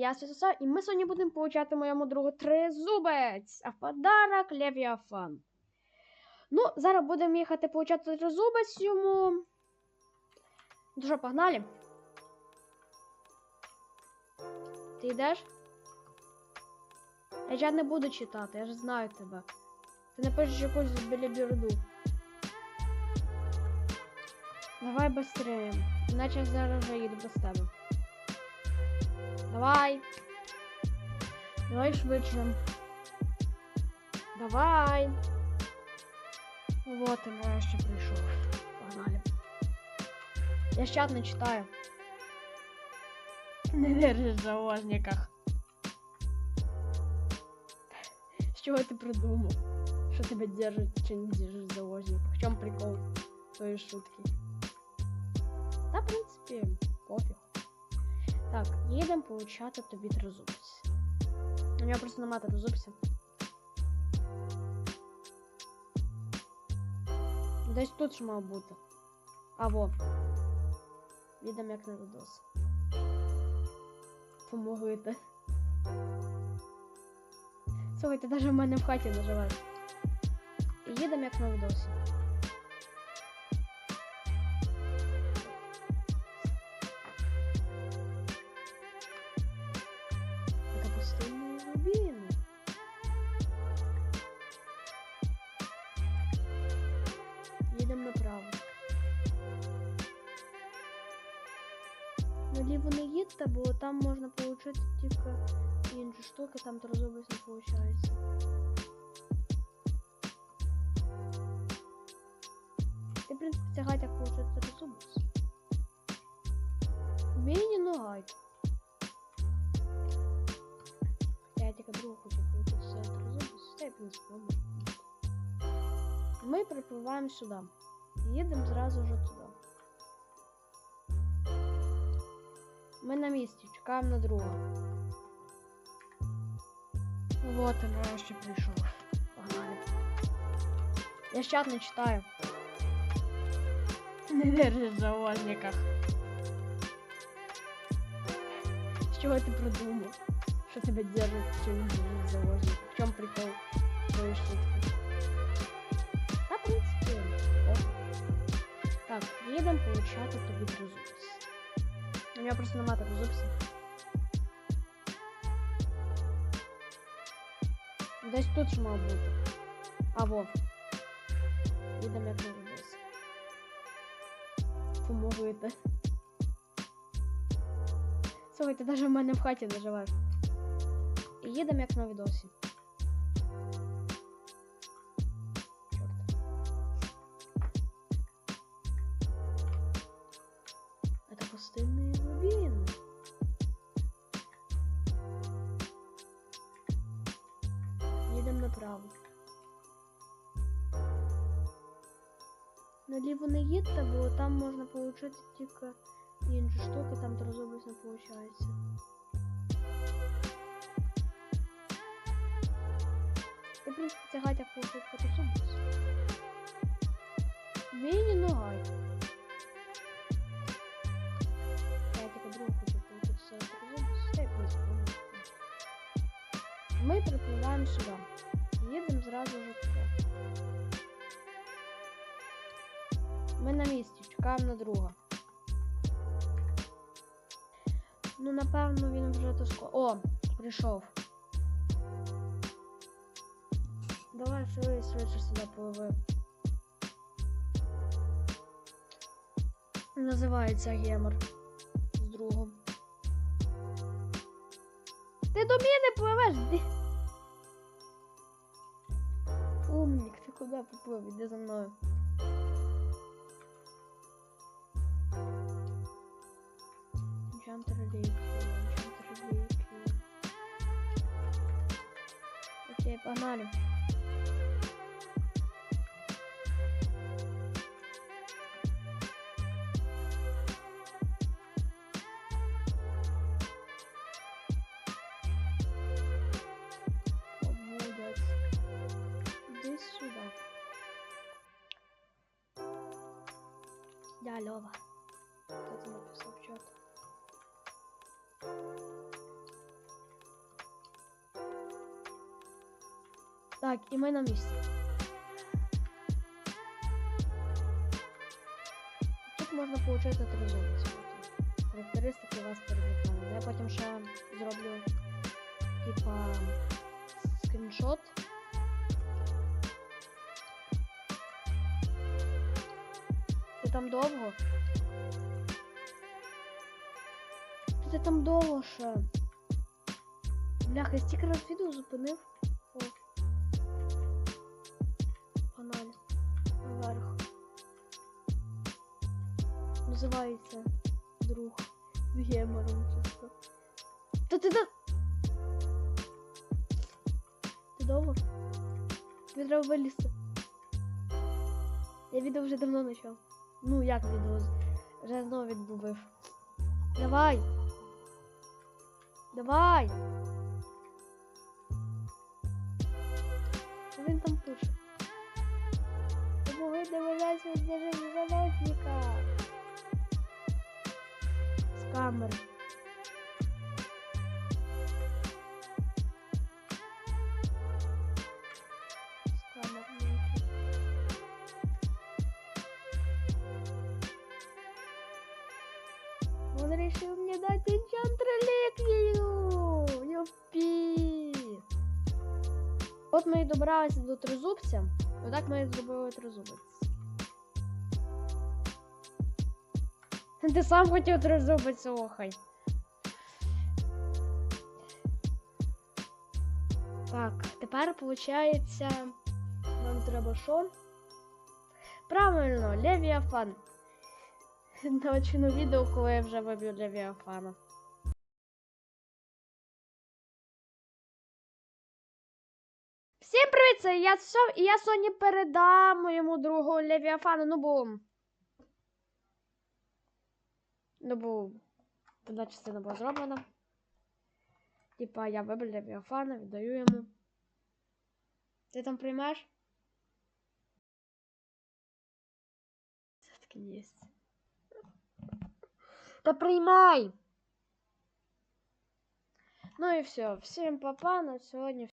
я Святослав, і ми сьогодні будемо получати моєму другу тризубець, а в подарок Левіафан. Ну, зараз будемо їхати получати тризубець йому. Ну що, погнали? Ти йдеш? Я ж не буду читати, я ж знаю тебе. Ти напишеш якусь біліберду. Давай быстрее, иначе я зараз вже їду без тебе. Давай. Давай швидше. Давай. Вот і нарешті прийшов. Погнали. Я ж чат не читаю. Не держиш в заложниках. З чого ти придумав? Що тебе держать чи не держиш в заложниках? В чому прикол твоєї шутки? Та, в принципі, пофіг. Так, їдемо получати тобі тризубець. У нього просто нема тризубця. Десь тут ж мав бути. А во. Їдемо як на видос. Помогите. Слухайте, навіть в мене в хаті живе. Їдемо як на видосі. Наліво не їдьте, бо там можна отримати тільки інші штуки, там трозубець не виходить. Ти, в принципі, ця гайка получить трозубець. Міні, ну гайка. Я тільки другу хочу получити все трозубець, та й, в принципі, бути. Ми припливаємо сюди. Їдемо зразу вже туди. Ми на місці, чекаємо на друга. Вот і нарешті прийшов. Погнали. Я ж чат не читаю. Не держиш в заложниках. З чого ти придумав? Що тебе держать чи не держать в заложниках? В чому прикол твоєї шутки? Та, в принципі, ок. Так, їдемо получати тобі тризубець. У нього просто нема тризубця. Десь тут ж мав бути. А во. Їдемо як на видос. Помогуєте. Слухайте, навіть в мене в хаті не живе. І їдемо як на відосі. Направо. Наліво не їдьте, бо там можна отримати тільки інші штуки, там трозубець не виходить. Ти, в принципі, ця получить фотосубець. Міні, ну гайка. Я тільки другу хочу получити все та бути. Ми припливаємо сюди. Їдемо зразу вже туди. Ми на місці, чекаємо на друга. Ну, напевно, він вже то ско. О, прийшов. Давай швидше, швидше сюди пливи. Називається гемор з другом. Ти до мене пливеш? Умник, ти куди поплив? Іди за мною. Enchant реліквію, enchant реліквію. Окей, погнали. Да, Льова. Хто це написал в чат? Так, і ми на месте. Тут можно получать три зони. Характеристики вас перед. Я потім ще зроблю типа скриншот. Там довго? Ти там довго ще. Бляха, я стільки раз відео зупинив. О. Погнали. Наверх. Називається друг гемором чисто. Та ти да. Ти довго? Тобі треба вилізти. Я відео вже давно почав. Ну, як відео? Вже знову відбувив. Давай! Давай! Він там пише? Помоги від удержання заложника. З камери. Он решил мне дать энчант реликвию! Юпі! От ми і добралися до тризубця. Отак ми і зробили тризубець. Ти сам хотів тризубець, охай. Так, тепер виходить, нам треба що? Правильно, Левіафан. Начну відео, коли я вже виб'ю Левіафана. Всім привіт, це я Сов, і я Соні передам моєму другу Левіафану, ну бо. Ну бо. Одна частина була зроблена. Типа я вибрав Левіафана, віддаю йому. Ти там приймеш? Все-таки є. Та приймай! Ну і все. Всім папа на сьогодні.